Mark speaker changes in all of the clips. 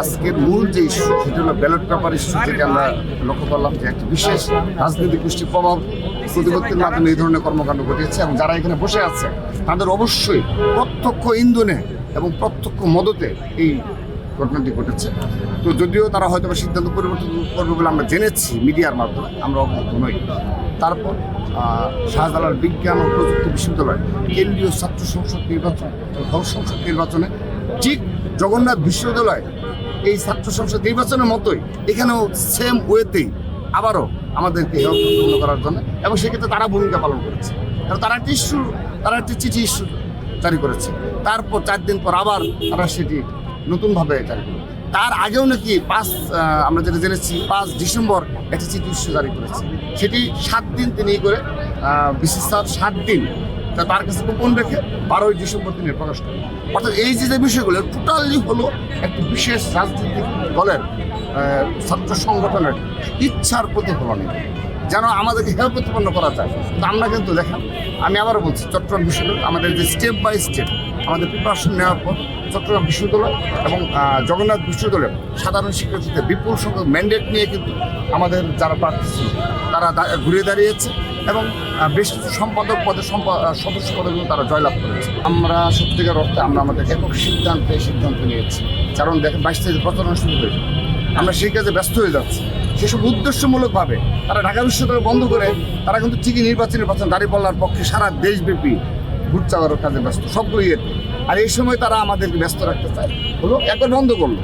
Speaker 1: আজকের মূল যে ইস্যু, সেটা হলো ব্যালট পেপার ইস্যু যেটা আমরা লক্ষ্য করলাম যে একটা বিশেষ রাজনৈতিক গোষ্ঠীর প্রভাব প্রতিপত্তির মাধ্যমে এই ধরনের কর্মকাণ্ড ঘটিয়েছে এবং যারা এখানে বসে আছে, তাদের অবশ্যই প্রত্যক্ষ ইন্ধনে এবং প্রত্যক্ষ মদতে এই ঘটনাটি ঘটেছে। তো যদিও তারা হয়তো বা সিদ্ধান্ত পরিবর্তন করবে বলে আমরা জেনেছি মিডিয়ার মাধ্যমে, আমরা অবগত নই। তারপর শাহজালাল বিজ্ঞান ও প্রযুক্তি বিশ্ববিদ্যালয় কেন্দ্রীয় ছাত্র সংসদ নির্বাচন, সংসদ নির্বাচনে ঠিক জগন্নাথ বিশ্ববিদ্যালয় এই ছাত্র সংসদ নির্বাচনের মতোই এখানেও সেম ওয়েতেই আবারও আমাদেরকে হেল্প করার জন্য এবং সেক্ষেত্রে তারা ভূমিকা পালন করেছে। কারণ তারা একটি ইস্যু, তারা একটি চিঠি ইস্যু জারি করেছে। তারপর চার দিন পর আবার তারা সেটি নতুনভাবে জারি করবে তার আগেও নাকি পাঁচ আমরা যেটা জেনেছি, পাঁচ ডিসেম্বর একটি চিঠি ইস্যু জারি করেছে। সেটি সাত দিন তিনি করে বিশেষ সাত দিন তা তার কাছে গোপন রেখে বারোই ডিসেম্বর তিনি প্রকাশ করেন। অর্থাৎ এই যে যে বিষয়গুলো, টোটালি হলো একটি বিশেষ রাজনৈতিক দলের ছাত্র সংগঠনের ইচ্ছার প্রতিফলন। যেন আমাদেরকে হেল্প প্রতিপন্ন করা যায়। আমরা কিন্তু দেখেন, আমি আবারও বলছি, চট্টগ্রাম বিশ্ববিদ্যালয়, আমাদের যে স্টেপ বাই স্টেপ আমাদের প্রিপারেশন নেওয়ার পর চট্টগ্রাম বিশ্ববিদ্যালয় এবং জগন্নাথ বিশ্ববিদ্যালয়ের সাধারণ শিক্ষার্থীদের বিপুল সংখ্যক ম্যান্ডেট নিয়ে কিন্তু আমাদের যারা প্রার্থী ছিল, তারা ঘুরে দাঁড়িয়েছে। এবং বেশ কিছু সম্পাদক পদে সদস্য পদে কিন্তু তারা জয়লাভ করেছে। আমরা সত্যিকার অর্থে আমরা আমাদের একক সিদ্ধান্তে সিদ্ধান্ত নিয়েছি। কারণ দেখেন, বাইশ তারিখ প্রচারণা শুরু হয়েছে। আমরা সেই কাজে ব্যস্ত হয়ে যাচ্ছি। সেসব উদ্দেশ্যমূলকভাবে তারা ঢাকা বিশ্ববিদ্যালয় বন্ধ করে, তারা কিন্তু ঠিকই নির্বাচনী নির্বাচন দাঁড়িপাল্লার পক্ষে সারা দেশব্যাপী ঘুর চাওয়ার কাজে ব্যস্ত, সবগুলো ইয়েতে। আর এই সময় তারা আমাদেরকে ব্যস্ত রাখতে চায়। হলো একবার বন্ধ করল।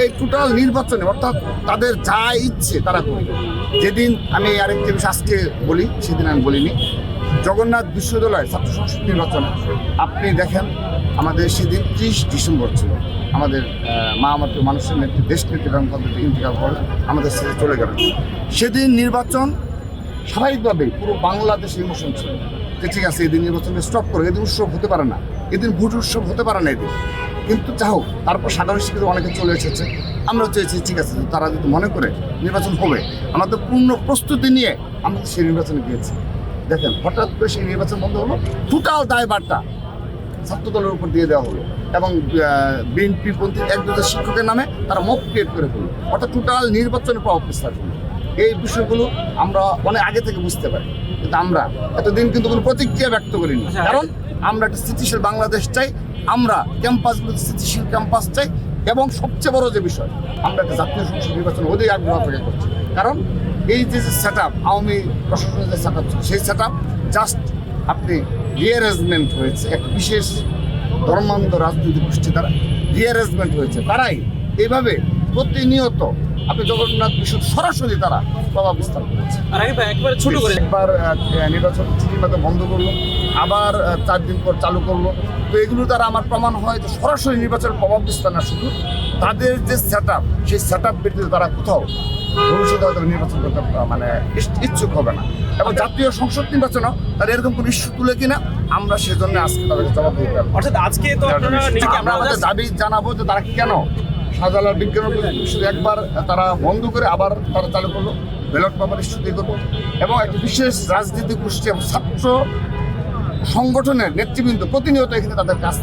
Speaker 1: এই টোটাল নির্বাচনে, অর্থাৎ তাদের যা ইচ্ছে তারা করবে। যেদিন আমি আরেকটি বিষয় আজকে বলি, সেদিন আমি বলিনি। জগন্নাথ বিশ্ববিদ্যালয় ছাত্র সংসদ নির্বাচনে আপনি দেখেন, আমাদের সেদিন ত্রিশ ডিসেম্বর ছিল। আমাদের মা আমাদের মানুষের নেত্রী, দেশ নেত্রী এবং ইন্তেকাল করে আমাদের সাথে চলে গেল। সেদিন নির্বাচন স্বাভাবিকভাবেই পুরো বাংলাদেশে ইমোশন ছিল। যে ঠিক আছে, এদিন নির্বাচনকে স্টপ করে, এদিন উৎসব হতে পারে না। এদিন ভোট উৎসব হতে পারে না এদিন। কিন্তু হোক তারপর সাধারণ শিক্ষিত অনেকে চলে এসেছে। আমরা চেয়েছি ঠিক আছে তারা যদি মনে করে নির্বাচন হবে আমাদের পূর্ণ প্রস্তুতি নিয়ে আমরা সেই নির্বাচনে গিয়েছি। দেখেন হঠাৎ করে সেই নির্বাচন বন্ধ হলো টোটাল দায়বারটা ছাত্র দলের উপর দিয়ে দেওয়া হলো এবং বিএনপি পন্থী এক দুজন শিক্ষকের নামে তারা মক ক্রিয়েট করে ফেলল। অর্থাৎ টোটাল নির্বাচনের প্রভাব বিস্তার করল এই বিষয়গুলো আমরা অনেক আগে থেকে বুঝতে পারি। কিন্তু আমরা এতদিন কিন্তু কোনো প্রতিক্রিয়া ব্যক্ত করিনি। কারণ আমরা একটা স্থিতিশীল বাংলাদেশ চাই, আমরা ক্যাম্পাসগুলোতে স্থিতিশীল ক্যাম্পাস চাই এবং সবচেয়ে বড় যে বিষয়, আমরা একটা জাতীয় সংসদ নির্বাচন অধিক আগ্রহ থেকে করছি। কারণ এই যে যে সেট আপ আওয়ামী প্রশাসনের যে সেট আপ সেই সেট আপ জাস্ট আপনি রিঅ্যারেঞ্জমেন্ট হয়েছে, এক বিশেষ ধর্মান্ধ রাজনৈতিক গোষ্ঠী দ্বারা রিঅ্যারেঞ্জমেন্ট হয়েছে। তারাই এইভাবে প্রতিনিয়ত আপনি জগন্নাথ বিশ্ব সরাসরি তারা প্রভাব বিস্তার করেছে।
Speaker 2: ছোট করে।
Speaker 1: একবার নির্বাচন মতো বন্ধ করল আবার চার দিন পর চালু করল। তো এগুলো দ্বারা আমার প্রমাণ হয় যে সরাসরি নির্বাচনের প্রভাব বিস্তার না শুধু তাদের যে সেট আপ সেই সেট আপ ব্যতীত তারা কোথাও ভবিষ্যতে হয়তো নির্বাচন করতে মানে ইচ্ছুক হবে না। এবং জাতীয় সংসদ নির্বাচনও তারা এরকম কোনো ইস্যু তুলে কিনা আমরা সেজন্য আজকে তাদেরকে জবাব দিতে পারব।
Speaker 2: অর্থাৎ আজকে তো
Speaker 1: আমরা আমাদের দাবি জানাব যে তারা কেন শাহজালাল বিজ্ঞান একবার, তারা বন্ধ করে আবার তারা চালু করল। ব্যালট পেপার ইস্যু করল। এবং একটি বিশেষ রাজনীতি গোষ্ঠী এবং ছাত্র সংগঠনের নেতৃবৃন্দ প্রতিনিয়ত এখানে তাদের কাজ,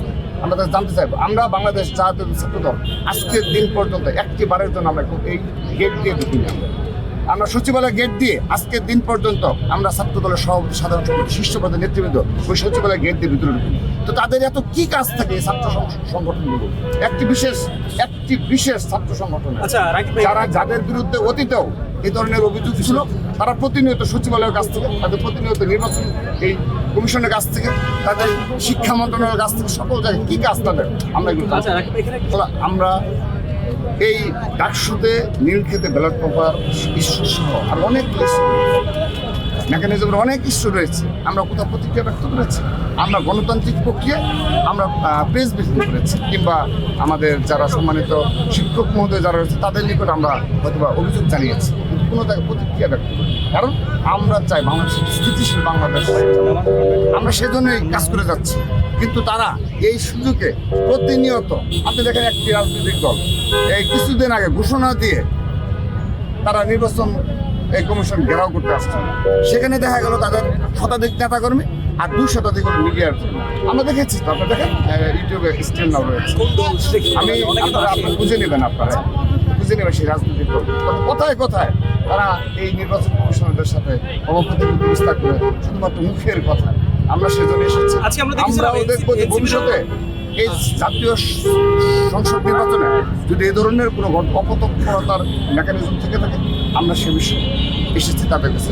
Speaker 1: আমরা তাদের জানতে চাইব। আমরা বাংলাদেশ জাতীয় ছাত্র দল, আজকের দিন পর্যন্ত একটি বারের জন্য আমরা এই গেট দিয়ে ঢুকিনি আমরা আমরা সচিবালয় গেট দিয়ে আজকের দিন পর্যন্ত আমরা ছাত্র দলের সভাপতি সাধারণ সম্পাদক শীর্ষ পদের নেতৃবৃন্দ ওই সচিবালয় গেট দিয়ে ভিতরে ঢুকি। তো তাদের এত কি কাজ থাকে ছাত্র সংগঠনগুলো? একটি বিশেষ একটি বিশেষ ছাত্র সংগঠন
Speaker 2: আচ্ছা
Speaker 1: যারা যাদের বিরুদ্ধে অতীতেও এই ধরনের অভিযোগ ছিল তারা প্রতিনিয়ত সচিবালয়ের কাছ থেকে তাদের প্রতিনিয়ত নির্বাচন এই কমিশনের কাছ থেকে তাদের শিক্ষা মন্ত্রণালয়ের কাছ থেকে সকল জায়গায় কি কাজ তাদের আমরা এগুলো
Speaker 2: আচ্ছা
Speaker 1: আমরা এই ডাকসুতে নীলক্ষেতে ব্যালট পেপার ইস্যু সহ আর অনেক ইস্যু মেকানিজমের অনেক ইস্যু রয়েছে। আমরা কোথাও প্রতিক্রিয়া ব্যক্ত করেছি? আমরা গণতান্ত্রিক প্রক্রিয়ায় আমরা প্রেস ব্রিফিং করেছি। কিংবা আমাদের যারা সম্মানিত শিক্ষক মহোদয় যারা রয়েছে, তাদের নিকট আমরা হয়তোবা অভিযোগ জানিয়েছি। কোনো প্রতিক্রিয়া ব্যক্ত করি। কারণ আমরা চাই বাংলাদেশের স্থিতিশীল বাংলাদেশ আমরা সেজন্যই কাজ করে যাচ্ছি। কিন্তু তারা এই সুযোগে প্রতিনিয়ত, আপনি দেখেন একটি রাজনৈতিক দল, এই কিছুদিন আগে ঘোষণা দিয়ে তারা নির্বাচন এই কমিশন ঘেরাও করতে আসছে। সেখানে দেখা গেল তাদের শতাধিক নেতাকর্মী আর দুই শতাধিক মিডিয়ার জন্য। আমরা দেখেছি তো আপনারা দেখেন ইউটিউবে স্ক্রিন নাও রয়েছে? আমি। আপনারা বুঝে নেবেন আপনারা। সেই রাজনৈতিক দল কোথায় কোথায়? তারা এই নির্বাচন কমিশনারদের সাথে অবপ্রতিনিধি বিস্তার করে শুধুমাত্র মুখের কথা। আমরা সেজন্য এসেছি।
Speaker 2: আজকে আমরা
Speaker 1: যে
Speaker 2: এই-
Speaker 1: ভবিষ্যতে এই জাতীয় সংসদ নির্বাচনে যদি এই ধরনের কোনো অপতৎপরতার মেকানিজম থেকে থাকে আমরা সে বিষয়ে এসেছি তাদের কাছে।